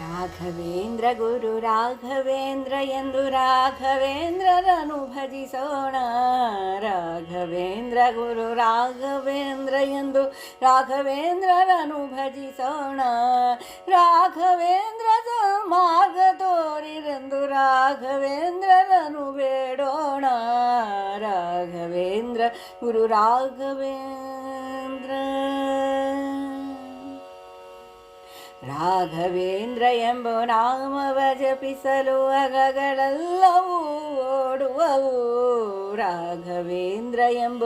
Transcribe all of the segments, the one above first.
ರಾಘವೇಂದ್ರ ಗುರು ರಾಘವೇಂದ್ರ ಎಂದು ರಾಘವೇಂದ್ರರನು ಭಜಿಸೋಣ ರಾಘವೇಂದ್ರ ಗುರು ರಾಘವೇಂದ್ರ ಎಂದು ರಾಘವೇಂದ್ರರನು ಭಜಿಸೋಣ ರಾಘವೇಂದ್ರ ಮಾರ್ಗ ತೋರಿರೆಂದು ರಾಘವೇಂದ್ರರನು ಬೇಡೋಣ ರಾಘವೇಂದ್ರ ಗುರು ರಾಘವೇಂದ್ರ ರಾಘವೇಂದ್ರ ಎಂಬ ನಾಮವ ಜಪಿಸಲು ಅಗಗಳೆಲ್ಲವೂ ಓಡುವವು. ರಾಘವೇಂದ್ರ ಎಂಬ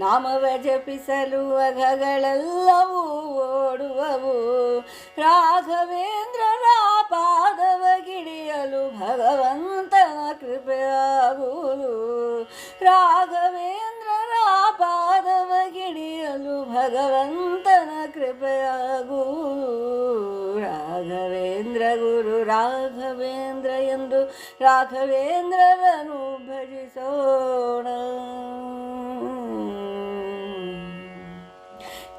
ನಾಮವ ಜಪಿಸಲು ಅಗಗಳೆಲ್ಲವೂ ಓಡುವವು. ರಾಘವೇಂದ್ರ ಪಾದವ ಗಿಡಿಯಲು ಭಗವಂತನ ಕೃಪೆಯಾಗುವುದು ರಾಘವೇಂದ್ರ ಪಾದವ ಗಿಡಿಯಲು ಭಗವಂತನ ಕೃಪೆಯಾಗುವುದು ರಾಘವೇಂದ್ರ ಗುರು, ರಾಘವೇಂದ್ರ ಎಂದು ರಾಘವೇಂದ್ರರನು ಭಜಿಸೋಣ.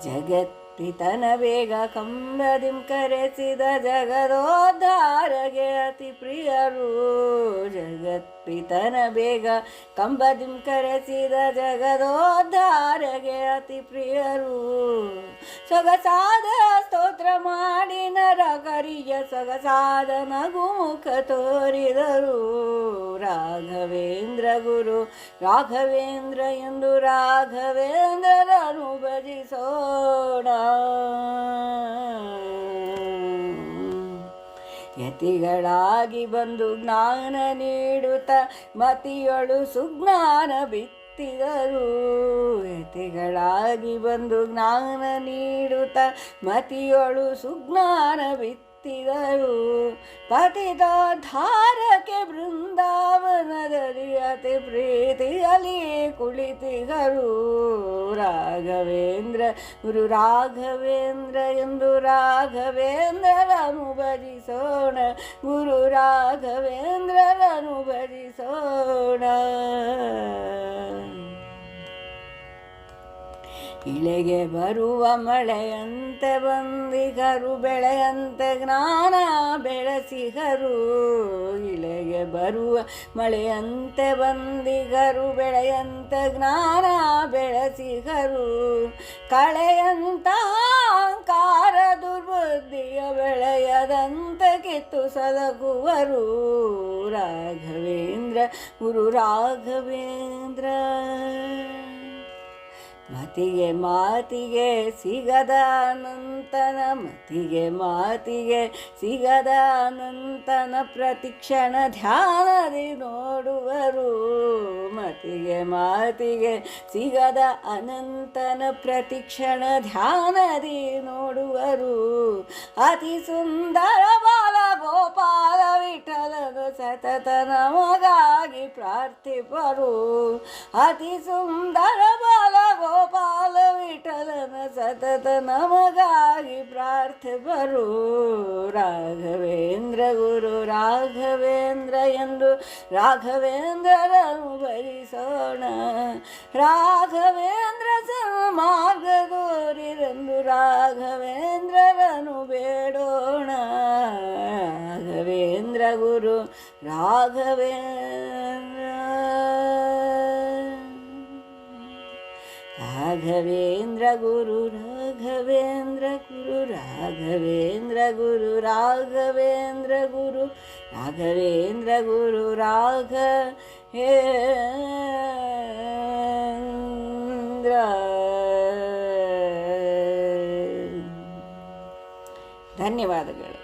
ಜಗತ್ಪಿತನ ಬೇಗ ಕಂಬದಿಂ ಕರೆಸಿದ ಜಗದೋದ್ಧಾರಗೆ ಅತಿ ಪ್ರಿಯರು. ಜಗತ್ಪಿತನ ಬೇಗ ಕಂಬದಿಂ ಕರೆಸಿದ ಜಗದೋದ್ಧಾರಗೆ ಅತಿ ಪ್ರಿಯರು. ಸೊಗಸಾದ ಸ್ತೋತ್ರ ಮಾಡಿ ನರ ಸಗಸಾದ ನಗುಮುಖ ತೋರಿದರು. ರಾಘವೇಂದ್ರ ಗುರು, ರಾಘವೇಂದ್ರ ಎಂದು ರಾಘವೇಂದ್ರರನು ಭಜಿಸೋಣ ಯತಿಗಳಾಗಿ ಬಂದು ಜ್ಞಾನ ನೀಡುತ್ತ ಮತಿಯೊಳು ಸುಜ್ಞಾನ ಬಿತ್ತಿದರು. ಯತಿಗಳಾಗಿ ಬಂದು ಜ್ಞಾನ ನೀಡುತ್ತ ಮತಿಯೊಳು ಸುಜ್ಞಾನ ಬಿತ್ತಿದರು ಪತಿದಾಧಾರಕ್ಕೆ ಬೃಂದಾವನದಲ್ಲಿ ಅತಿ ಪ್ರೀತಿಯಲ್ಲಿ ಕುಳಿತಿಗರು ರಾಘವೇಂದ್ರ ಗುರು ರಾಘವೇಂದ್ರ ಎಂದು ರಾಘವೇಂದ್ರರನು ಭಜಿಸೋಣ ಗುರು ರಾಘವೇಂದ್ರರನು ಭಜಿಸೋಣ ಇಳೆಗೆ ಬರುವ ಮಳೆಯಂತೆ ಬಂದಿಗರು, ಬೆಳೆಯಂತೆ ಜ್ಞಾನ ಬೆಳೆಸಿಗರು. ಇಳೆಗೆ ಬರುವ ಮಳೆಯಂತೆ ಬಂದಿಗರು, ಬೆಳೆಯಂತೆ ಜ್ಞಾನ ಬೆಳೆಸಿಗರು. ಕಳೆಯಂತ ಕಾರ ದುರ್ಬುದ್ಧಿಯ ಬೆಳೆಯದಂತೆ ಕಿತ್ತು ಸಲಗುವರು. ರಾಘವೇಂದ್ರ, ಗುರು ರಾಘವೇಂದ್ರ. ಮತಿಗೆ ಮಾತಿಗೆ ಸಿಗದ ಅನಂತನ ಮತಿಗೆ ಮಾತಿಗೆ ಸಿಗದ ಅನಂತನ ಪ್ರತಿಕ್ಷಣ ಧ್ಯಾನದಿ ನೋಡುವರು. ಮತಿಗೆ ಮಾತಿಗೆ ಸಿಗದ ಅನಂತನ ಪ್ರತಿಕ್ಷಣ ಧ್ಯಾನದಿ ನೋಡುವರು. ಅತಿ ಸುಂದರ ಬಾಲ ಗೋಪಾಲ ವಿಠಲನು ಸತತ ನಮಗಾಗಿ ಪ್ರಾರ್ಥಿಪರು. ಅತಿ ಸುಂದರ ಬಾಲ ಗೋಪಾಲ ವಿಠಲನ ಸತತ ನಮಗಾಗಿ ಪ್ರಾರ್ಥಿಪರು. ರಾಘವೇಂದ್ರ ಗುರು, ರಾಘವೇಂದ್ರ ಎಂದು ರಾಘವೇಂದ್ರರನ್ನು ಭರಿಸೋಣ ರಾಘವೇಂದ್ರ ಮಾರ್ಗ ದೂರಿರೆಂದು ಗುರು ರಾಘವೇಂದ್ರ. ರಾಘವೇಂದ್ರ ಗುರು ರಾಘವೇಂದ್ರ ಗುರು ರಾಘವೇಂದ್ರ ಗುರು ರಾಘವೇಂದ್ರ ಗುರು ರಾಘವೇಂದ್ರ ಗುರು ರಾಘವೇಂದ್ರ. ಧನ್ಯವಾದಗಳು.